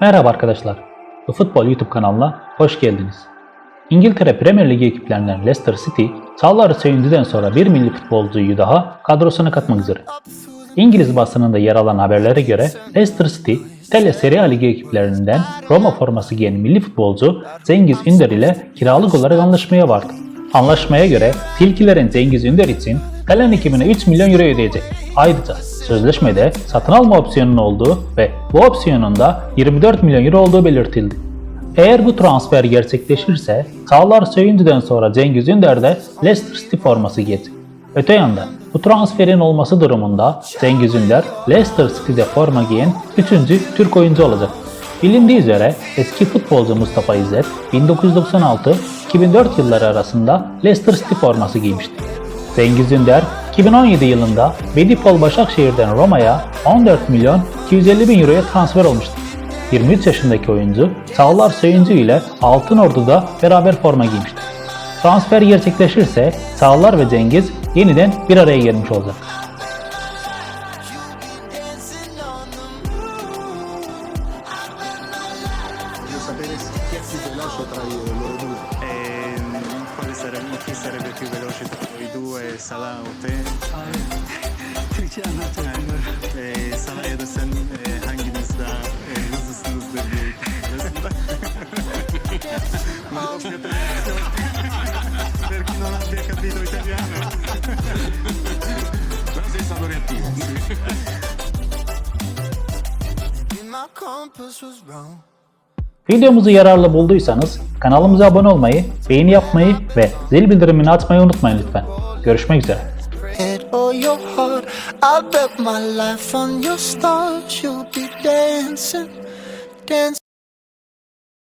Merhaba arkadaşlar. The Football YouTube kanalına hoş geldiniz. İngiltere Premier Ligi ekiplerinden Leicester City, Çağlar Söyüncü'den sonra bir milli futbolcuyu daha kadrosuna katmak üzere. İngiliz basınında yer alan haberlere göre Leicester City, İtalya Serie A Ligi ekiplerinden Roma forması giyen milli futbolcu Cengiz Ünder ile kiralık olarak anlaşmaya vardı. Anlaşmaya göre Tilkilerin Cengiz Ünder için Galen ekibine 3 milyon euro ödeyecek. Ayrıca sözleşmede satın alma opsiyonunun olduğu ve bu opsiyonun da 24 milyon euro olduğu belirtildi. Eğer bu transfer gerçekleşirse Çağlar Söyüncü'den sonra Cengiz Ünder de Leicester City forması giyecek. Öte yandan bu transferin olması durumunda Cengiz Ünder Leicester City'de forma giyen 3. Türk oyuncu olacak. Bilindiği üzere eski futbolcu Mustafa İzzet 1996-2004 yılları arasında Leicester City forması giymişti. Cengiz Ünder 2017 yılında Bedipol Başakşehir'den Roma'ya 14 milyon 250 bin euroya transfer olmuştu. 23 yaşındaki oyuncu Çağlar Söyüncü ile Altın Ordu'da beraber forma giymişti. Transfer gerçekleşirse Çağlar ve Cengiz yeniden bir araya gelmiş olacak. Sapere chi è più veloce tra loro due. Sarebbe, chi sarebbe più veloce tra voi due, Salah o te? E Salah ya da sen e, hanginiz daha e, hızlısınızdır diye. Ma per chi non abbia capito italiano. Però sei stato reattivo. My compass was wrong. Videomuzu yararlı bulduysanız kanalımıza abone olmayı, beğeni yapmayı ve zil bildirimini açmayı unutmayın lütfen. Görüşmek üzere. Head or your heart, I bet my life on your stars. You'll be dancing, dancing.